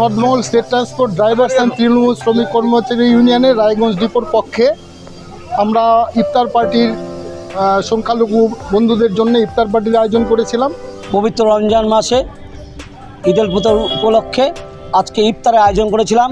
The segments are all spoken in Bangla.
North Bengal state transport drivers and Trinamool শ্রমিক কর্মচারী ইউনিয়নের রায়গঞ্জ ডিপোর পক্ষে আমরা ইফতার পার্টির সংখ্যালঘু বন্ধুদের জন্য ইফতার পার্টির আয়োজন করেছিলাম। পবিত্র রমজান মাসে ঈদ উল ফিতর উপলক্ষে আজকে ইফতারের আয়োজন করেছিলাম।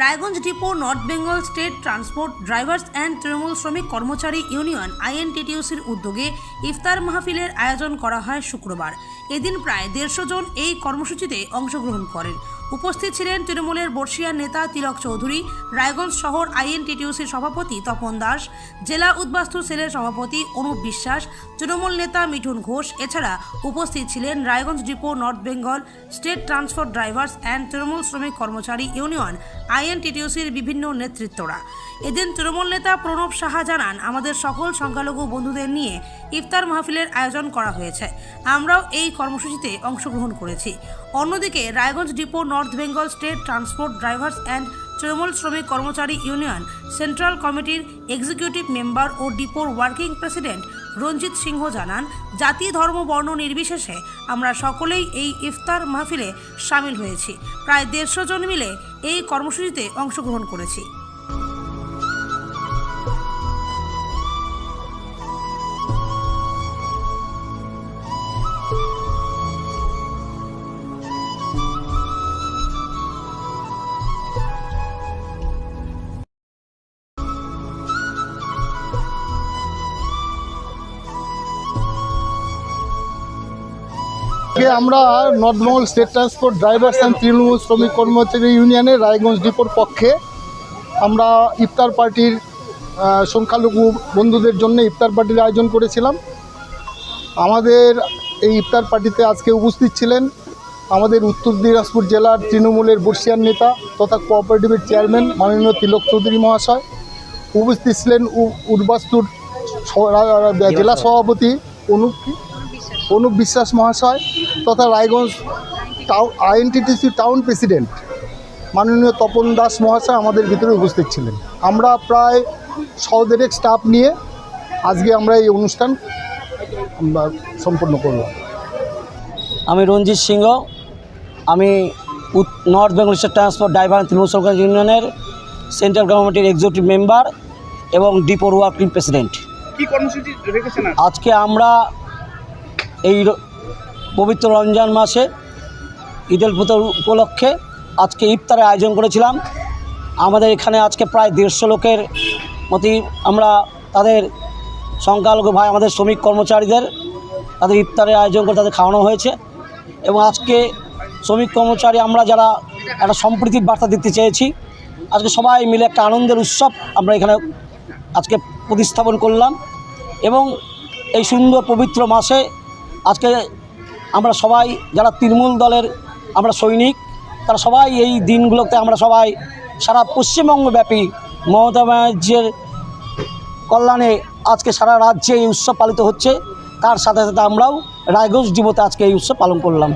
Raiganj depot, North Bengal state transport drivers and Trinamool শ্রমিক কর্মচারী ইউনিয়ন আইএনটিটিউসির উদ্যোগে ইফতার মাহফিলের আয়োজন করা হয় শুক্রবার। এদিন প্রায় দেড়শো জন এই কর্মসূচিতে অংশগ্রহণ করেন। উপস্থিত ছিলেন তৃণমূলের বর্ষিয়ার নেতা তিলক চৌধুরী, রায়গঞ্জ শহর আইএনটিটিউসির সভাপতি তপন দাস, জেলা উদ্বাস্তু সেলের সভাপতি অনুপ বিশ্বাস, তৃণমূল নেতা মিঠুন ঘোষ, এছাড়া উপস্থিত ছিলেন Raiganj depot, North Bengal, state transport drivers and Trinamool শ্রমিক কর্মচারী ইউনিয়ন, আইএনটিটিউসির বিভিন্ন নেতৃত্বরা। এদিন তৃণমূল নেতা প্রণব সাহা জানান, আমাদের সকল সংখ্যালঘু বন্ধুদের নিয়ে ইফতার মাহফিলের আয়োজন করা হয়েছে। আমরাও এই কর্মসূচিতে অংশগ্রহণ করেছি। অন্যদিকে Raiganj depot, North Bengal state transport drivers and Trinamool শ্রমিক কর্মচারী ইউনিয়ন, সেন্ট্রাল কমিটির এক্সিকিউটিভ মেম্বার ও ডিপোর ওয়ার্কিং প্রেসিডেন্ট রঞ্জিত সিংহ জানান, জাতি, ধর্ম, বর্ণ নির্বিশেষে আমরা সকলেই এই ইফতার মাহফিলে সামিল হয়েছি। প্রায় দেড়শো জন মিলে এই কর্মসূচিতে অংশগ্রহণ করেছি। আমরা North Bengal state transport drivers and Trinamool শ্রমিক কর্মচারী ইউনিয়নের রায়গঞ্জ ডিপোর পক্ষে আমরা ইফতার পার্টির সংখ্যালঘু বন্ধুদের জন্য ইফতার পার্টির আয়োজন করেছিলাম আমাদের এই ইফতার পার্টিতে আজকে উপস্থিত ছিলেন আমাদের উত্তর দিনাজপুর জেলার তৃণমূলের বর্ষিয়ান নেতা তথা কোঅপারেটিভের চেয়ারম্যান মাননীয় তিলক চৌধুরী মহাশয় উপস্থিত ছিলেন উর্বাস্তুর জেলা সভাপতি অনুপ? অনুপ বিশ্বাস মহাশয় তথা Raiganj town INTTC town president মাননীয় তপন দাস মহাশয় আমাদের ভিতরে উপস্থিত ছিলেন। আমরা প্রায় সহদেরেক স্টাফ নিয়ে আজকে আমরা এই অনুষ্ঠান আমরা সম্পন্ন করলাম। আমি রঞ্জিত সিংহ। আমি North Bengal state transport driver Trinamool সরকার ইউনিয়নের সেন্ট্রাল গভর্নমেন্টের এক্সিকিউটিভ মেম্বার এবং ডিপোর ওয়ার্কিং প্রেসিডেন্ট কি কর্মসূচি রেখেছেন আজকে আমরা এই পবিত্র রমজান মাসে ঈদ উল ফিতর উপলক্ষে আজকে ইফতারের আয়োজন করেছিলাম। আমাদের এখানে আজকে প্রায় দেড়শো লোকের মতি আমরা তাদের সংখ্যালঘু ভাই, আমাদের শ্রমিক কর্মচারীদের তাদের ইফতারের আয়োজন করে তাদের খাওয়ানো হয়েছে। এবং আজকে শ্রমিক কর্মচারী আমরা যারা একটা সম্প্রীতির বার্তা দিতে চেয়েছি, আজকে সবাই মিলে একটা আনন্দের উৎসব আমরা এখানে আজকে প্রতিস্থাপন করলাম। এবং এই সুন্দর পবিত্র মাসে আজকে আমরা সবাই যারা তৃণমূল দলের আমরা সৈনিক, তারা সবাই এই দিনগুলোতে আমরা সবাই সারা পশ্চিমবঙ্গব্যাপী মমতা ব্যানার্জির কল্যাণে আজকে সারা রাজ্যে এই উৎসব পালিত হচ্ছে। তার সাথে সাথে আমরাও রায়গঞ্জ দিবতে আজকে এই উৎসব পালন করলাম।